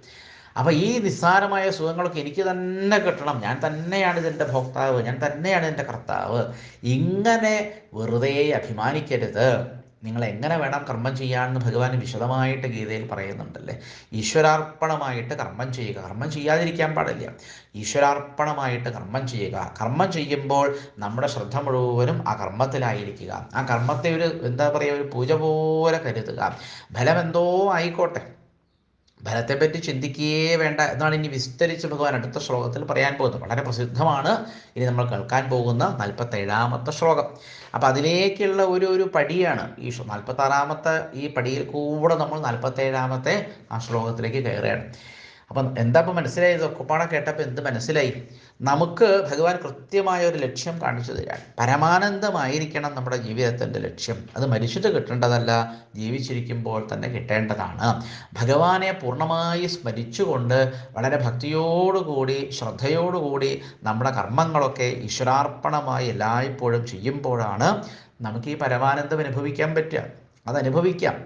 അപ്പോൾ ഈ നിസ്സാരമായ സുഖങ്ങളൊക്കെ എനിക്ക് തന്നെ കിട്ടണം. ഞാൻ തന്നെയാണ് ഇതിന്റെ ഭോക്താവ്. ഞാൻ തന്നെയാണ് ഇതിന്റെ കർത്താവ്. ഇങ്ങനെ വെറുതെ അഭിമാനിക്കരുത്. നിങ്ങൾ എങ്ങനെ വേണം കർമ്മം ചെയ്യാമെന്ന് ഭഗവാൻ വിശദമായിട്ട് ഗീതയിൽ പറയുന്നുണ്ടല്ലേ? ഈശ്വരാർപ്പണമായിട്ട് കർമ്മം ചെയ്യുക. കർമ്മം ചെയ്യാതിരിക്കാൻ പാടില്ല. ഈശ്വരാർപ്പണമായിട്ട് കർമ്മം ചെയ്യുക. കർമ്മം ചെയ്യുമ്പോൾ നമ്മുടെ ശ്രദ്ധ മുഴുവനും ആ കർമ്മത്തിലായിരിക്കുക. ആ കർമ്മത്തെ ഒരു എന്താ പറയുക ഒരു പൂജ പോലെ കരുതുക. ഫലം എന്തോ ആയിക്കോട്ടെ. ഫലത്തെപ്പറ്റി ചിന്തിക്കുകയേ വേണ്ട എന്നാണ് ഇനി വിസ്തരിച്ച് ഭഗവാൻ അടുത്ത ശ്ലോകത്തിൽ പറയാൻ പോകുന്നത്. വളരെ പ്രസിദ്ധമാണ്. ഇനി നമ്മൾ കേൾക്കാൻ പോകുന്ന നാൽപ്പത്തേഴാമത്തെ ശ്ലോകം. അപ്പം അതിലേക്കുള്ള ഒരു ഒരു പടിയാണ് ഈ നാൽപ്പത്താറാമത്തെ ഈ പടിയിൽ കൂടെ നമ്മൾ നാൽപ്പത്തേഴാമത്തെ ആ ശ്ലോകത്തിലേക്ക് കയറുകയാണ്. അപ്പം എന്താ ഇപ്പം മനസ്സിലായത്? ഒക്കെപ്പാടെ കേട്ടപ്പോൾ എന്ത് മനസ്സിലായി? നമുക്ക് ഭഗവാൻ കൃത്യമായ ഒരു ലക്ഷ്യം കാണിച്ചു തരാൻ. പരമാനന്ദമായിരിക്കണം നമ്മുടെ ജീവിതത്തിന്റെ ലക്ഷ്യം. അത് മരിച്ചിട്ട് കിട്ടേണ്ടതല്ല ജീവിച്ചിരിക്കുമ്പോൾ തന്നെ കിട്ടേണ്ടതാണ്. ഭഗവാനെ പൂർണമായി സ്മരിച്ചുകൊണ്ട് വളരെ ഭക്തിയോടുകൂടി ശ്രദ്ധയോടുകൂടി നമ്മുടെ കർമ്മങ്ങളൊക്കെ ഈശ്വരാർപ്പണമായി എല്ലായ്പ്പോഴും ചെയ്യുമ്പോഴാണ് നമുക്ക് ഈ പരമാനന്ദം അനുഭവിക്കാൻ പറ്റുക. അത് അനുഭവിക്കാം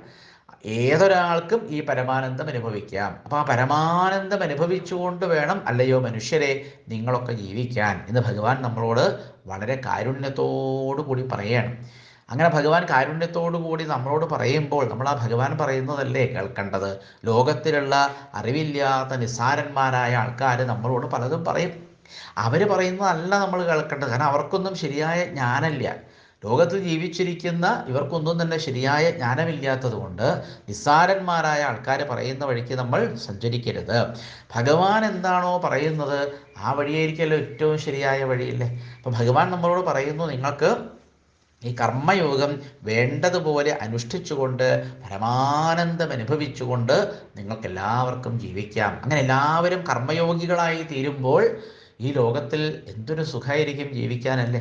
ഏതൊരാൾക്കും ഈ പരമാനന്ദം അനുഭവിക്കാം. അപ്പോൾ ആ പരമാനന്ദം അനുഭവിച്ചുകൊണ്ട് വേണം അല്ലയോ മനുഷ്യരെ നിങ്ങളൊക്കെ ജീവിക്കാൻ എന്ന് ഭഗവാൻ നമ്മളോട് വളരെ കാരുണ്യത്തോടു കൂടി പറയുകയാണ് അങ്ങനെ ഭഗവാൻ കാരുണ്യത്തോടു കൂടി നമ്മളോട് പറയുമ്പോൾ നമ്മൾ ആ ഭഗവാൻ പറയുന്നതല്ലേ കേൾക്കേണ്ടത്? ലോകത്തിലുള്ള അറിവില്ലാത്ത നിസ്സാരന്മാരായ ആൾക്കാർ നമ്മളോട് പലതും പറയും. അവർ പറയുന്നതല്ല നമ്മൾ കേൾക്കേണ്ടത്. കാരണം അവർക്കൊന്നും ശരിയായ ജ്ഞാനമില്ല. ലോകത്തിൽ ജീവിച്ചിരിക്കുന്ന ഇവർക്കൊന്നും തന്നെ ശരിയായ ജ്ഞാനമില്ലാത്തത് കൊണ്ട് നിസ്സാരന്മാരായ ആൾക്കാർ പറയുന്ന വഴിക്ക് നമ്മൾ സഞ്ചരിക്കരുത്. ഭഗവാൻ എന്താണോ പറയുന്നത് ആ വഴിയായിരിക്കുമല്ലോ ഏറ്റവും ശരിയായ വഴിയില്ലേ അപ്പം ഭഗവാൻ നമ്മളോട് പറയുന്നു നിങ്ങൾക്ക് ഈ കർമ്മയോഗം വേണ്ടതുപോലെ അനുഷ്ഠിച്ചുകൊണ്ട് പരമാനന്ദം അനുഭവിച്ചുകൊണ്ട് നിങ്ങൾക്ക് എല്ലാവർക്കും ജീവിക്കാം. അങ്ങനെ എല്ലാവരും കർമ്മയോഗികളായി തീരുമ്പോൾ ഈ ലോകത്തിൽ എന്തൊരു സുഖമായിരിക്കും ജീവിക്കാനല്ലേ?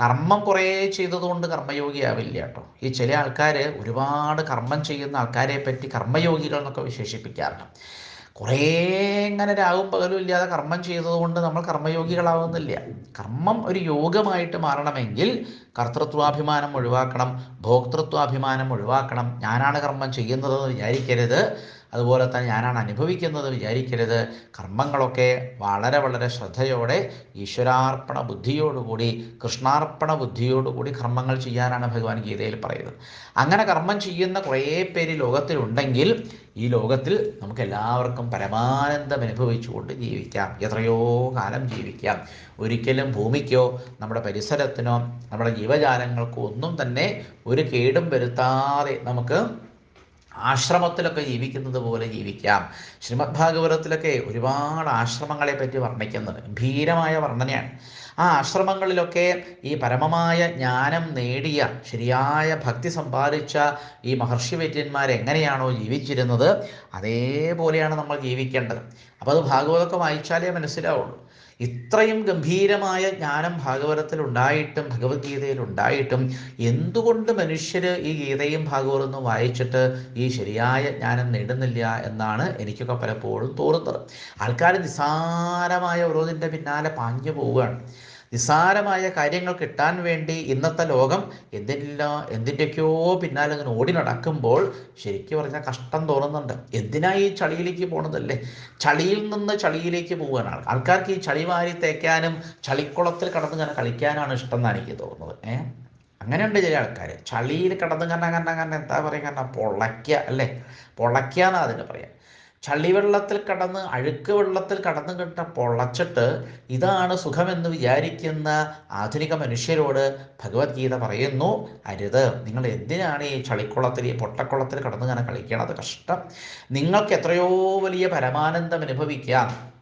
കർമ്മം കുറേ ചെയ്തതുകൊണ്ട് കർമ്മയോഗിയാവില്ല കേട്ടോ. ഈ ചില ആൾക്കാർ ഒരുപാട് കർമ്മം ചെയ്യുന്ന ആൾക്കാരെ പറ്റി കർമ്മയോഗികൾ എന്നൊക്കെ വിശേഷിപ്പിക്കാറുണ്ട്. കുറേ ഇങ്ങനെ രാവും പകലും ഇല്ലാതെ കർമ്മം ചെയ്തതുകൊണ്ട് നമ്മൾ കർമ്മയോഗികളാവുന്നില്ല. കർമ്മം ഒരു യോഗമായിട്ട് മാറണമെങ്കിൽ കർത്തൃത്വാഭിമാനം ഒഴിവാക്കണം ഭോക്തൃത്വാഭിമാനം ഒഴിവാക്കണം. ഞാനാണ് കർമ്മം ചെയ്യുന്നതെന്ന് വിചാരിക്കരുത്. അതുപോലെ തന്നെ ഞാനാണ് അനുഭവിക്കുന്നത് വിചാരിക്കരുത്. കർമ്മങ്ങളൊക്കെ വളരെ വളരെ ശ്രദ്ധയോടെ ഈശ്വരാർപ്പണ ബുദ്ധിയോടുകൂടി കൃഷ്ണാർപ്പണ ബുദ്ധിയോടുകൂടി കർമ്മങ്ങൾ ചെയ്യാനാണ് ഭഗവാൻ ഗീതയിൽ പറയുന്നത്. അങ്ങനെ കർമ്മം ചെയ്യുന്ന കുറേ പേര് ലോകത്തിലുണ്ടെങ്കിൽ ഈ ലോകത്തിൽ നമുക്ക് എല്ലാവർക്കും പരമാനന്ദം അനുഭവിച്ചുകൊണ്ട് ജീവിക്കാം. എത്രയോ കാലം ജീവിക്കാം. ഒരിക്കലും ഭൂമിക്കോ നമ്മുടെ പരിസരത്തിനോ നമ്മുടെ ജീവജാലങ്ങൾക്കോ ഒന്നും തന്നെ ഒരു കേടും വരുത്താതെ നമുക്ക് ആശ്രമത്തിലൊക്കെ ജീവിക്കുന്നത് പോലെ ജീവിക്കാം. ശ്രീമദ് ഭാഗവതത്തിലൊക്കെ ഒരുപാട് ആശ്രമങ്ങളെ പറ്റി വർണിക്കുന്നത് ഭീരമായ വർണനയാണ്. ആ ആശ്രമങ്ങളിലൊക്കെ ഈ പരമമായ ജ്ഞാനം നേടിയ ശരിയായ ഭക്തി സമ്പാദിച്ച ഈ മഹർഷി വൈദ്യന്മാർ എങ്ങനെയാണോ ജീവിച്ചിരുന്നത് അതേപോലെയാണ് നമ്മൾ ജീവിക്കേണ്ടത്. അപ്പോൾ അത് ഭാഗവതമൊക്കെ വായിച്ചാലേ മനസ്സിലാവുള്ളൂ. ഇത്രയും ഗംഭീരമായ ജ്ഞാനം ഭാഗവതത്തിൽ ഉണ്ടായിട്ടും ഭഗവത്ഗീതയിൽ ഉണ്ടായിട്ടും എന്തുകൊണ്ട് മനുഷ്യർ ഈ ഗീതയും ഭാഗവതവും വായിച്ചിട്ട് ഈ ശരിയായ ജ്ഞാനം നേടുന്നില്ല എന്നാണ് എനിക്കൊക്കെ പലപ്പോഴും തോന്നുന്നത്. ആൾക്കാർ നിസ്സാരമായ ഓരോന്നിന്റെ പിന്നാലെ പാഞ്ഞു പോവുകയാണ്. നിസ്സാരമായ കാര്യങ്ങൾ കിട്ടാൻ വേണ്ടി ഇന്നത്തെ ലോകം എന്തില്ല എന്തിന്റെയൊക്കെയോ പിന്നാലെ അങ്ങനെ ഓടി നടക്കുമ്പോൾ ശരിക്കും പറഞ്ഞാൽ കഷ്ടം തോന്നുന്നുണ്ട്. എന്തിനാ ഈ ചളിയിലേക്ക് പോണതല്ലേ? ചളിയിൽ നിന്ന് ചളിയിലേക്ക് പോകാനാണ് ആൾക്കാർക്ക് ഈ ചളി വാരി തേക്കാനും ചളിക്കുളത്തിൽ കടന്ന് ഇങ്ങനെ കളിക്കാനാണ് ഇഷ്ടം എന്നാണ് എനിക്ക് തോന്നുന്നത്. ഏഹ് അങ്ങനെയുണ്ട് ചില ആൾക്കാർ ചളിയിൽ കിടന്ന് കണ്ട കണ്ട കണ്ട എന്താ പറയുക കണ്ട പൊളയ്ക്ക അല്ലേ? പൊളയ്ക്കുക എന്നാണ് അതിന് പറയാം? ചളിവെള്ളത്തിൽ കടന്ന് അഴുക്ക് വെള്ളത്തിൽ കടന്നു കിട്ട പൊളച്ചിട്ട് ഇതാണ് സുഖമെന്ന് വിചാരിക്കുന്ന ആധുനിക മനുഷ്യരോട് ഭഗവത്ഗീത പറയുന്നു. അരുത്. നിങ്ങൾ എന്തിനാണ് ഈ ചളിക്കുളത്തിൽ ഈ പൊട്ടക്കുളത്തിൽ കടന്നു ഇങ്ങനെ കളിക്കണത് കഷ്ടം. നിങ്ങൾക്ക് എത്രയോ വലിയ പരമാനന്ദം അനുഭവിക്കാം.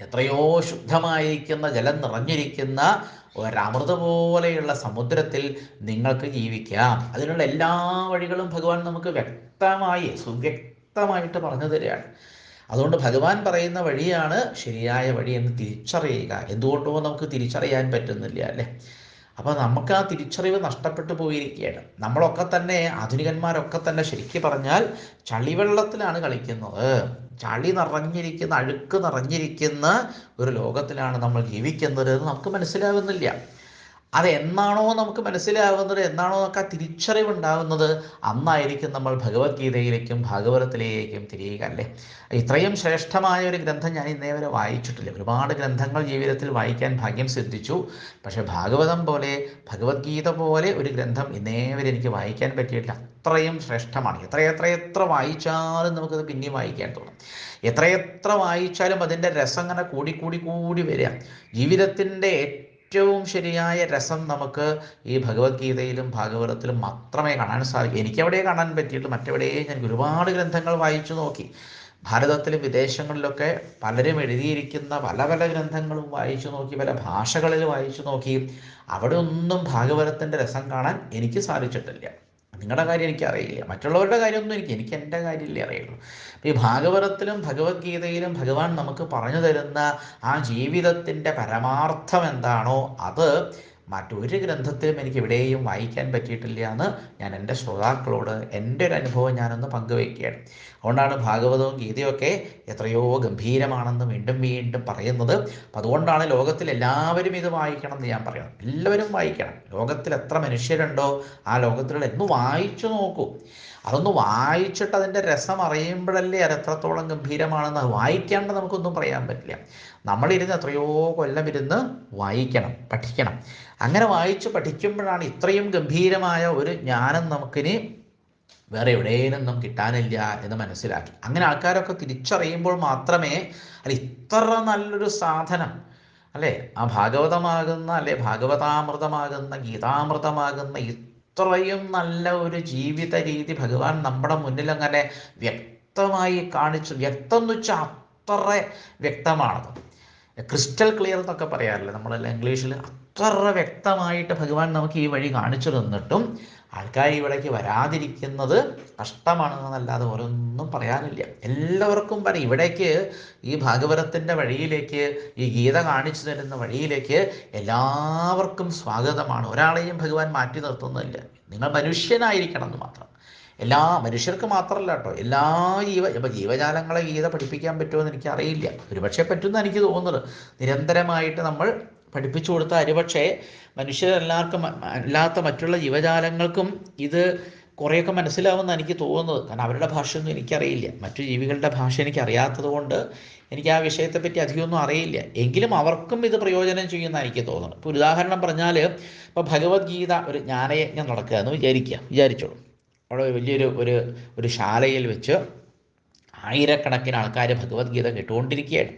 എത്രയോ ശുദ്ധമായിരിക്കുന്ന ജലം നിറഞ്ഞിരിക്കുന്ന ഒരമൃത പോലെയുള്ള സമുദ്രത്തിൽ നിങ്ങൾക്ക് ജീവിക്കാം. അതിനുള്ള എല്ലാ വഴികളും ഭഗവാൻ നമുക്ക് വ്യക്തമായി സുവ്യക്തമായിട്ട് പറഞ്ഞു തരികയാണ്. അതുകൊണ്ട് ഭഗവാൻ പറയുന്ന വഴിയാണ് ശരിയായ വഴി എന്ന് തിരിച്ചറിയുക. എന്തുകൊണ്ടോ നമുക്ക് തിരിച്ചറിയാൻ പറ്റുന്നില്ല അല്ലേ? അപ്പോൾ നമുക്ക് ആ തിരിച്ചറിവ് നഷ്ടപ്പെട്ടു പോയിരിക്കുകയാണ്. നമ്മളൊക്കെ തന്നെ ആധുനികന്മാരൊക്കെ തന്നെ ശരിക്കും പറഞ്ഞാൽ ചളിവെള്ളത്തിലാണ് കളിക്കുന്നത്. ചളി നിറഞ്ഞിരിക്കുന്ന അഴുക്ക് നിറഞ്ഞിരിക്കുന്ന ഒരു ലോകത്തിലാണ് നമ്മൾ ജീവിക്കുന്നത് എന്ന് നമുക്ക് മനസ്സിലാവുന്നില്ല. അത് എന്നാണോ നമുക്ക് മനസ്സിലാവുന്നത് എന്നാണോ നമുക്ക് ആ തിരിച്ചറിവുണ്ടാവുന്നത് അന്നായിരിക്കും നമ്മൾ ഭഗവത്ഗീതയിലേക്കും ഭാഗവതത്തിലേക്കും തിരിയുക അല്ലേ? ഇത്രയും ശ്രേഷ്ഠമായ ഒരു ഗ്രന്ഥം ഞാൻ ഇന്നേ വരെ വായിച്ചിട്ടില്ല. ഒരുപാട് ഗ്രന്ഥങ്ങൾ ജീവിതത്തിൽ വായിക്കാൻ ഭാഗ്യം സിദ്ധിച്ചു. പക്ഷേ ഭാഗവതം പോലെ ഭഗവത്ഗീത പോലെ ഒരു ഗ്രന്ഥം ഇന്നേ വരെ എനിക്ക് വായിക്കാൻ പറ്റിയിട്ടില്ല. അത്രയും ശ്രേഷ്ഠമാണ്. എത്രയെത്ര എത്ര എത്ര വായിച്ചാലും നമുക്കത് പിന്നെയും വായിക്കാൻ തോന്നും. എത്രയെത്ര വായിച്ചാലും അതിന്റെ രസം അങ്ങനെ കൂടി കൂടി കൂടി വരിക. ജീവിതത്തിന്റെ ഏറ്റവും ശരിയായ രസം നമുക്ക് ഈ ഭഗവത്ഗീതയിലും ഭാഗവതത്തിലും മാത്രമേ കാണാൻ സാധിക്കൂ. എനിക്കവിടെ കാണാൻ പറ്റിയിട്ടുള്ളൂ. മറ്റെവിടെയും ഞാൻ ഒരുപാട് ഗ്രന്ഥങ്ങൾ വായിച്ചു നോക്കി. ഭാരതത്തിലും വിദേശങ്ങളിലൊക്കെ പലരും എഴുതിയിരിക്കുന്ന പല പല ഗ്രന്ഥങ്ങളും വായിച്ചു നോക്കി പല ഭാഷകളിൽ വായിച്ചു നോക്കി. അവിടെ ഒന്നും ഭാഗവതത്തിന്റെ രസം കാണാൻ എനിക്ക് സാധിച്ചിട്ടില്ല. നിങ്ങളുടെ കാര്യം എനിക്കറിയില്ല. മറ്റുള്ളവരുടെ കാര്യമൊന്നും എനിക്ക് എനിക്ക് എന്റെ കാര്യമില്ലേ അറിയുള്ളൂ. ഈ ഭാഗവതത്തിലും ഭഗവത്ഗീതയിലും ഭഗവാൻ നമുക്ക് പറഞ്ഞു തരുന്ന ആ ജീവിതത്തിന്റെ പരമാർത്ഥം എന്താണോ അത് മറ്റൊരു ഗ്രന്ഥത്തിലും എനിക്ക് എവിടെയും വായിക്കാൻ പറ്റിയിട്ടില്ല എന്ന് ഞാൻ എന്റെ ശ്രോതാക്കളോട് എന്റെ ഒരു അനുഭവം ഞാനൊന്ന് പങ്കുവയ്ക്കുകയാണ്. അതുകൊണ്ടാണ് ഭാഗവതവും ഗീതയൊക്കെ എത്രയോ ഗംഭീരമാണെന്ന് വീണ്ടും വീണ്ടും പറയുന്നത്. അപ്പം അതുകൊണ്ടാണ് ലോകത്തിൽ എല്ലാവരും ഇത് വായിക്കണം എന്ന് ഞാൻ പറയണം എല്ലാവരും വായിക്കണം. ലോകത്തിൽ എത്ര മനുഷ്യരുണ്ടോ ആ ലോകത്തിലുള്ള എന്ന് വായിച്ചു നോക്കൂ. അതൊന്ന് വായിച്ചിട്ട് അതിന്റെ രസം അറിയുമ്പോഴല്ലേ അത് എത്രത്തോളം ഗംഭീരമാണെന്ന് അത് വായിക്കാണ്ട് നമുക്കൊന്നും പറയാൻ പറ്റില്ല. നമ്മളിരുന്ന് എത്രയോ കൊല്ലം ഇരുന്ന് വായിക്കണം പഠിക്കണം. അങ്ങനെ വായിച്ച് പഠിക്കുമ്പോഴാണ് ഇത്രയും ഗംഭീരമായ ഒരു ജ്ഞാനം നമുക്കിനി വേറെ എവിടെയൊന്നും കിട്ടാനില്ല എന്ന് മനസ്സിലാക്കി. അങ്ങനെ ആൾക്കാരൊക്കെ തിരിച്ചറിയുമ്പോൾ മാത്രമേ അല്ല ഇത്ര നല്ലൊരു സാധനം അല്ലേ? ആ ഭാഗവതമാകുന്ന അല്ലെ? ഭാഗവതാമൃതമാകുന്ന ഗീതാമൃതമാകുന്ന ഇത്രയും നല്ല ഒരു ജീവിത രീതി ഭഗവാൻ നമ്മുടെ മുന്നിൽ അങ്ങനെ വ്യക്തമായി കാണിച്ചു. വ്യക്തം എന്ന് വെച്ചാൽ അത്ര വ്യക്തമാണത്. ക്രിസ്റ്റൽ ക്ലിയർ എന്നൊക്കെ പറയാറില്ല നമ്മളെല്ലാം ഇംഗ്ലീഷിൽ അത്ര വ്യക്തമായിട്ട് ഭഗവാൻ നമുക്ക് ഈ വഴി കാണിച്ചു തന്നിട്ടും ആൾക്കാർ ഇവിടേക്ക് വരാതിരിക്കുന്നത് കഷ്ടമാണെന്നല്ലാതെ ഓരോന്നും പറയാനില്ല. എല്ലാവർക്കും പറയും ഇവിടേക്ക് ഈ ഭാഗവതത്തിന്റെ വഴിയിലേക്ക് ഈ ഗീത കാണിച്ചു തരുന്ന വഴിയിലേക്ക് എല്ലാവർക്കും സ്വാഗതമാണ്. ഒരാളെയും ഭഗവാൻ മാറ്റി നിർത്തുന്നില്ല. നിങ്ങൾ മനുഷ്യനായിരിക്കണം എന്ന് മാത്രം. എല്ലാ മനുഷ്യർക്ക് മാത്രമല്ല കേട്ടോ. എല്ലാ ജീവ ഇപ്പം ജീവജാലങ്ങളെ ഗീത പഠിപ്പിക്കാൻ പറ്റുമെന്ന് എനിക്ക് അറിയില്ല ഒരുപക്ഷെ പറ്റുമെന്ന് എനിക്ക് തോന്നുന്നത്. നിരന്തരമായിട്ട് നമ്മൾ പഠിപ്പിച്ചു കൊടുത്ത അരി പക്ഷേ മനുഷ്യരെല്ലാവർക്കും അല്ലാത്ത മറ്റുള്ള ജീവജാലങ്ങൾക്കും ഇത് കുറേയൊക്കെ മനസ്സിലാവുമെന്ന് എനിക്ക് തോന്നുന്നത്. കാരണം അവരുടെ ഭാഷയൊന്നും എനിക്കറിയില്ല. മറ്റു ജീവികളുടെ ഭാഷ എനിക്ക് അറിയാത്തത് കൊണ്ട് എനിക്ക് ആ വിഷയത്തെപ്പറ്റി അധികമൊന്നും അറിയില്ല. എങ്കിലും അവർക്കും ഇത് പ്രയോജനം ചെയ്യുമെന്ന് എനിക്ക് തോന്നുന്നു ഇപ്പോൾ ഉദാഹരണം പറഞ്ഞാൽ ഇപ്പോൾ ഭഗവത്ഗീത ഒരു ജ്ഞാനയജ്ഞം നടക്കുക എന്ന് വിചാരിക്കുക. വിചാരിച്ചോളൂ. അവിടെ വലിയൊരു ഒരു ഒരു ശാലയിൽ വെച്ച് ആയിരക്കണക്കിന് ആൾക്കാർ ഭഗവത്ഗീത കേട്ടുകൊണ്ടിരിക്കുകയാണ്.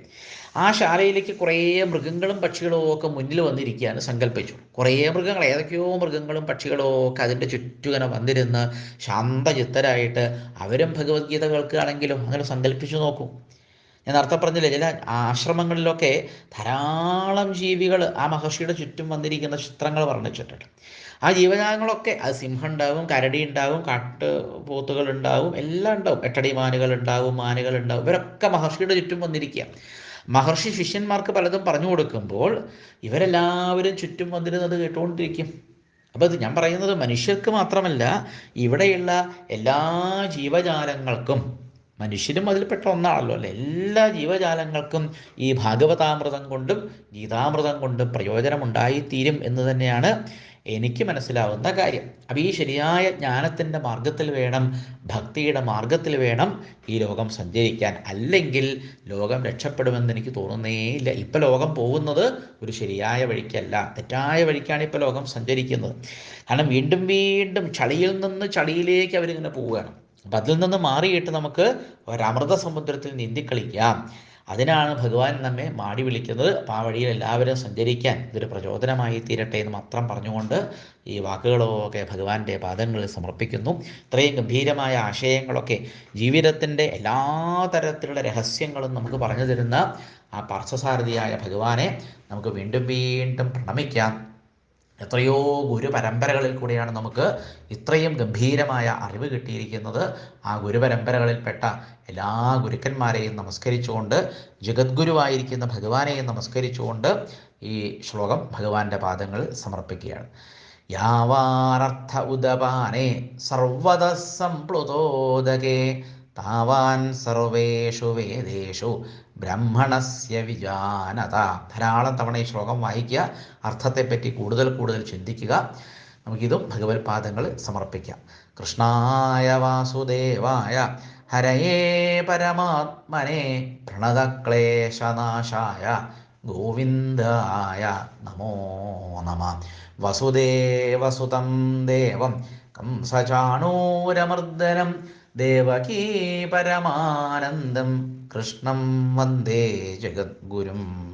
ആ ശാലയിലേക്ക് കുറേ മൃഗങ്ങളും പക്ഷികളും ഒക്കെ മുന്നിൽ വന്നിരിക്കുകയാണ് സങ്കല്പിച്ചു. കുറേ മൃഗങ്ങൾ ഏതൊക്കെയോ മൃഗങ്ങളും പക്ഷികളും ഒക്കെ അതിന്റെ ചുറ്റുകനെ വന്നിരുന്ന് ശാന്തചിത്തരായിട്ട് അവരും ഭഗവത്ഗീത കേൾക്കുകയാണെങ്കിലും അങ്ങനെ സങ്കല്പിച്ചു നോക്കൂ. ഞാൻ നേരത്തെ പറഞ്ഞില്ലേ ചില ആശ്രമങ്ങളിലൊക്കെ ധാരാളം ജീവികൾ ആ മഹർഷിയുടെ ചുറ്റും വന്നിരിക്കുന്ന ചിത്രങ്ങൾ വർണിച്ചിട്ടുണ്ട്. ആ ജീവജാലങ്ങളൊക്കെ അത് സിംഹം ഉണ്ടാവും കരടി ഉണ്ടാവും കാട്ട് പോത്തുകൾ ഉണ്ടാവും എല്ലാം ഉണ്ടാവും. എട്ടടി മാനുകൾ ഉണ്ടാവും മാനുകൾ ഉണ്ടാവും ഇവരൊക്കെ മഹർഷിയുടെ ചുറ്റും വന്നിരിക്കുക മഹർഷി ശിഷ്യന്മാർക്ക് പലതും പറഞ്ഞു കൊടുക്കുമ്പോൾ ഇവരെല്ലാവരും ചുറ്റും വന്നിരുന്നത് കേട്ടുകൊണ്ടിരിക്കും. അപ്പോൾ ഇത് ഞാൻ പറയുന്നത് മനുഷ്യർക്ക് മാത്രമല്ല ഇവിടെയുള്ള എല്ലാ ജീവജാലങ്ങൾക്കും മനുഷ്യരും അതിൽപ്പെട്ട ഒന്നാണല്ലോ അല്ലേ? എല്ലാ ജീവജാലങ്ങൾക്കും ഈ ഭാഗവതാമൃതം കൊണ്ടും ഗീതാമൃതം കൊണ്ടും പ്രയോജനമുണ്ടായിത്തീരും എന്ന് തന്നെയാണ് എനിക്ക് മനസ്സിലാവുന്ന കാര്യം. അപ്പം ഈ ശരിയായ ജ്ഞാനത്തിന്റെ മാർഗത്തിൽ വേണം ഭക്തിയുടെ മാർഗത്തിൽ വേണം ഈ ലോകം സഞ്ചരിക്കാൻ. അല്ലെങ്കിൽ ലോകം രക്ഷപ്പെടുമെന്ന് എനിക്ക് തോന്നുന്നേ ഇല്ല. ഇപ്പോൾ ലോകം പോകുന്നത് ഒരു ശരിയായ വഴിക്കല്ല. തെറ്റായ വഴിക്കാണ് ഇപ്പോൾ ലോകം സഞ്ചരിക്കുന്നത്. കാരണം വീണ്ടും വീണ്ടും ചളിയിൽ നിന്ന് ചളിയിലേക്ക് അവരിങ്ങനെ പോവുകയാണ്. അപ്പം അതിൽ നിന്ന് മാറിയിട്ട് നമുക്ക് ഒരമൃത സമുദ്രത്തിൽ നീന്തിക്കളിക്കാം. അതിനാണ് ഭഗവാൻ നമ്മെ മാടി വിളിക്കുന്നത്. അപ്പോൾ ആ വഴിയിൽ എല്ലാവരും സഞ്ചരിക്കാൻ ഇതൊരു പ്രചോദനമായി തീരട്ടെ എന്ന് മാത്രം പറഞ്ഞുകൊണ്ട് ഈ വാക്കുകളൊക്കെ ഭഗവാന്റെ പാദങ്ങളിൽ സമർപ്പിക്കുന്നു. ഇത്രയും ഗംഭീരമായ ആശയങ്ങളൊക്കെ ജീവിതത്തിന്റെ എല്ലാ തരത്തിലുള്ള രഹസ്യങ്ങളും നമുക്ക് പറഞ്ഞു തരുന്ന ആ പാർത്ഥസാരഥിയായ ഭഗവാനെ നമുക്ക് വീണ്ടും വീണ്ടും പ്രണമിക്കാം. എത്രയോ ഗുരുപരമ്പരകളിൽ കൂടിയാണ് നമുക്ക് ഇത്രയും ഗംഭീരമായ അറിവ് കിട്ടിയിരിക്കുന്നത്. ആ ഗുരുപരമ്പരകളിൽപ്പെട്ട എല്ലാ ഗുരുക്കന്മാരെയും നമസ്കരിച്ചുകൊണ്ട് ജഗദ്ഗുരുവായിരിക്കുന്ന ഭഗവാനെയും നമസ്കരിച്ചുകൊണ്ട് ഈ ശ്ലോകം ഭഗവാന്റെ പാദങ്ങൾ സമർപ്പിക്കുകയാണ്. യാവാനർത്ഥ ഉദപാനേ സർവത സംപ്ലുതോദകേ താവാൻ സർവേഷു വേദേഷു ബ്രഹ്മണസ്യ വിജാനത ധാരാളം തവണ ഈ ശ്ലോകം വായിക്കുക അർത്ഥത്തെപ്പറ്റി കൂടുതൽ കൂടുതൽ ചിന്തിക്കുക നമുക്കിതും ഭഗവത് പാദങ്ങൾ സമർപ്പിക്കാം. കൃഷ്ണായ വാസുദേവായ ഹരയേ പരമാത്മനെ പ്രണതക്ലേശനാശായ ഗോവിന്ദായ നമോ നമ. വസുദേവസുതം ദേവം കംസചാണൂരമർദ്ദനം ദേവകീ പരമാനന്ദം കൃഷ്ണം വന്ദേ ജഗദ്ഗുരും.